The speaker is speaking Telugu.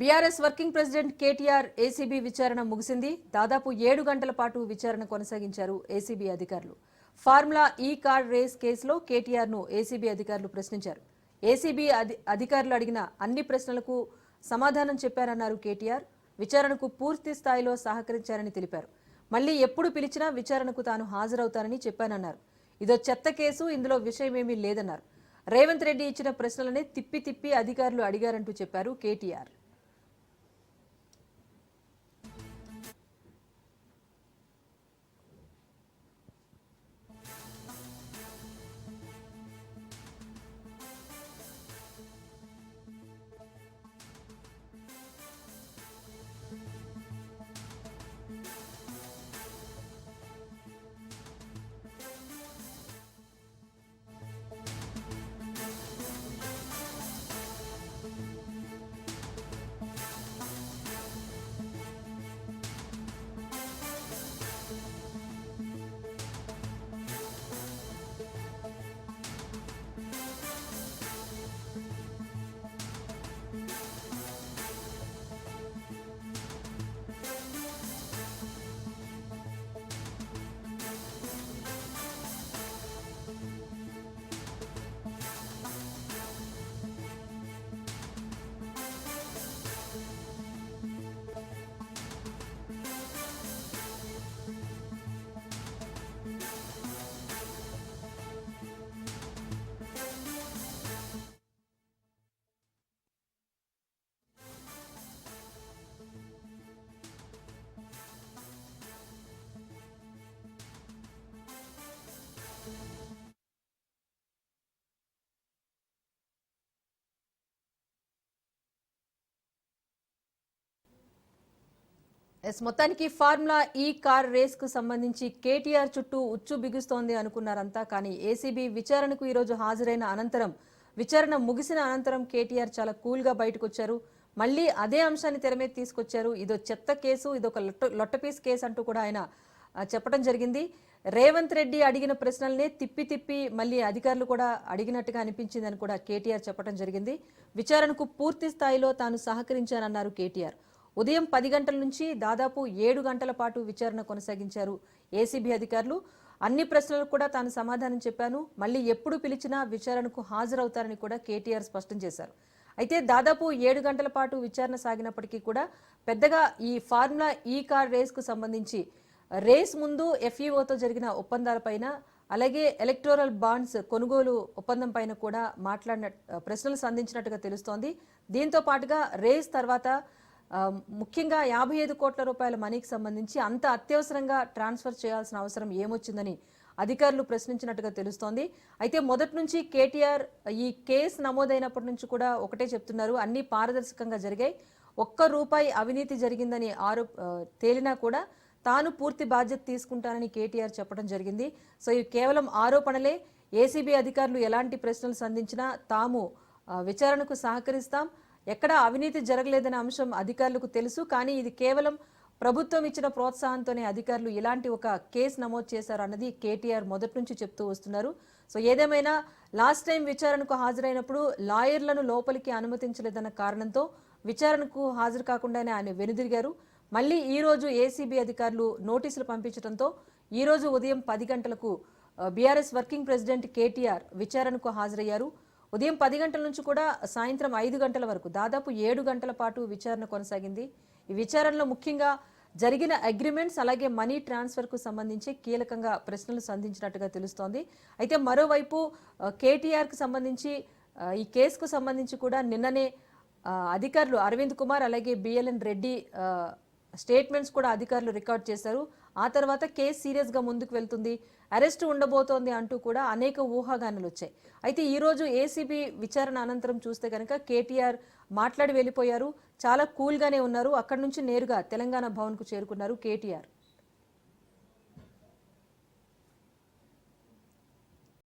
BRS working president KTR ACB విచారణ ముగిసింది. దాదాపు ఏడు గంటల పాటు విచారణ కొనసాగించారు ఏసీబీ అధికారులు. ఫార్ములా ఈ కార్ రేస్ కేసులో కేటీఆర్ను ఏసీబీ అధికారులు ప్రశ్నించారు. ఏసీబీ అధి- అధికారులు అడిగిన అన్ని ప్రశ్నలకు సమాధానం చెప్పారన్నారు కేటీఆర్. విచారణకు పూర్తి స్థాయిలో సహకరించారని తెలిపారు. మళ్ళీ ఎప్పుడు పిలిచినా విచారణకు తాను హాజరవుతానని చెప్పానన్నారు. ఇదో చెత్త కేసు ఇందులో విషయమేమీ లేదన్నారు. రేవంత్ రెడ్డి ఇచ్చిన ప్రశ్నలనే తిప్పి తిప్పి అధికారులు అడిగారంటూ చెప్పారు కేటీఆర్. ఎస్ మొత్తానికి ఫార్ములా ఈ కార్ రేస్కు సంబంధించి కేటీఆర్ చుట్టూ ఉచ్చు బిగుస్తోంది అనుకున్నారంతా కానీ ఏసీబీ విచారణకు ఈరోజు హాజరైన అనంతరం విచారణ ముగిసిన అనంతరం కేటీఆర్ చాలా కూల్గా బయటకు వచ్చారు మళ్ళీ అదే అంశాన్ని తెర మీద తీసుకొచ్చారు. ఇదో చెత్త కేసు ఇదొక లొట్ట లొట్టపీస్ కేసు అంటూ కూడా ఆయన చెప్పడం జరిగింది. రేవంత్ రెడ్డి అడిగిన ప్రశ్నల్నే తిప్పి తిప్పి మళ్ళీ అధికారులు కూడా అడిగినట్టుగా అనిపించిందని కూడా కేటీఆర్ చెప్పడం జరిగింది. విచారణకు పూర్తి స్థాయిలో తాను సహకరించానన్నారు కేటీఆర్. ఉదయం పది గంటల నుంచి దాదాపు ఏడు గంటల పాటు విచారణ కొనసాగించారు. ఏసీబీ అధికారులు అన్ని ప్రశ్నలకు కూడా తాను సమాధానం చెప్పాను. మళ్ళీ ఎప్పుడు పిలిచినా విచారణకు హాజరవుతారని కూడా కేటీఆర్ స్పష్టం చేశారు. అయితే దాదాపు ఏడు గంటల పాటు విచారణ సాగినప్పటికీ కూడా పెద్దగా ఈ ఫార్ములా ఈ కార్ రేస్కు సంబంధించి రేస్ ముందు ఎఫ్ఈఓతో జరిగిన ఒప్పందాలపైన అలాగే ఎలక్టోరల్ బాండ్స్ కొనుగోలు ఒప్పందం పైన కూడా మాట్లాడిన ప్రశ్నలు సంధించినట్టుగా తెలుస్తోంది. దీంతో పాటుగా రేస్ తర్వాత ముఖ్యంగా యాభై ఐదు కోట్ల రూపాయల మనీకి సంబంధించి అంత అత్యవసరంగా ట్రాన్స్ఫర్ చేయాల్సిన అవసరం ఏమొచ్చిందని అధికారులు ప్రశ్నించినట్టుగా తెలుస్తోంది. అయితే మొదటి నుంచి కేటీఆర్ ఈ కేసు నమోదైనప్పటి నుంచి కూడా ఒకటే చెప్తున్నారు. అన్ని పారదర్శకంగా జరిగాయి. ఒక్క రూపాయి అవినీతి జరిగిందని ఆరో తేలినా కూడా తాను పూర్తి బాధ్యత తీసుకుంటానని కేటీఆర్ చెప్పడం జరిగింది. సో ఇవి కేవలం ఆరోపణలే. ఏసీబీ అధికారులు ఎలాంటి ప్రశ్నలు సంధించినా తాము విచారణకు సహకరిస్తాం. ఎక్కడ అవినీతి జరగలేదనే అంశం అధికారులకు తెలుసు కానీ ఇది కేవలం ప్రభుత్వం ఇచ్చిన ప్రోత్సాహంతోనే అధికారులు ఇలాంటి ఒక కేసు నమోదు చేశారు అన్నది కేటీఆర్ మొదటి నుంచి చెప్తూ వస్తున్నారు. సో ఏదేమైనా లాస్ట్ టైం విచారణకు హాజరైనప్పుడు లాయర్లను లోపలికి అనుమతించలేదన్న కారణంతో విచారణకు హాజరు కాకుండానే ఆయన వెనుదిరిగారు. మళ్ళీ ఈరోజు ఏసీబీ అధికారులు నోటీసులు పంపించడంతో ఈరోజు ఉదయం పది గంటలకు బీఆర్ఎస్ వర్కింగ్ ప్రెసిడెంట్ కేటీఆర్ విచారణకు హాజరయ్యారు. ఉదయం పది గంటల నుంచి కూడా సాయంత్రం ఐదు గంటల వరకు దాదాపు ఏడు గంటల పాటు విచారణ కొనసాగింది. ఈ విచారణలో ముఖ్యంగా జరిగిన అగ్రిమెంట్స్ అలాగే మనీ ట్రాన్స్ఫర్కు సంబంధించి కీలకంగా ప్రశ్నలు సంధించినట్టుగా తెలుస్తోంది. అయితే మరోవైపు కేటీఆర్కు సంబంధించి ఈ కేసుకు సంబంధించి కూడా నిన్ననే అధికారులు అరవింద్ కుమార్ అలాగే బిఎల్ఎన్ రెడ్డి స్టేట్మెంట్స్ కూడా అధికారులు రికార్డ్ చేశారు. ఆ తర్వాత కేసు సీరియస్గా ముందుకు వెళ్తుంది. అరెస్ట్ ఉండబోతోంది అంటూ కూడా అనేక ఊహాగానాలు వచ్చాయి. అయితే ఈరోజు ఏసీబీ విచారణ అనంతరం చూస్తే కనుక కేటీఆర్ మాట్లాడి వెళ్ళిపోయారు. చాలా కూల్గానే ఉన్నారు. అక్కడి నుంచి నేరుగా తెలంగాణ భవన్కు చేరుకున్నారు కేటీఆర్.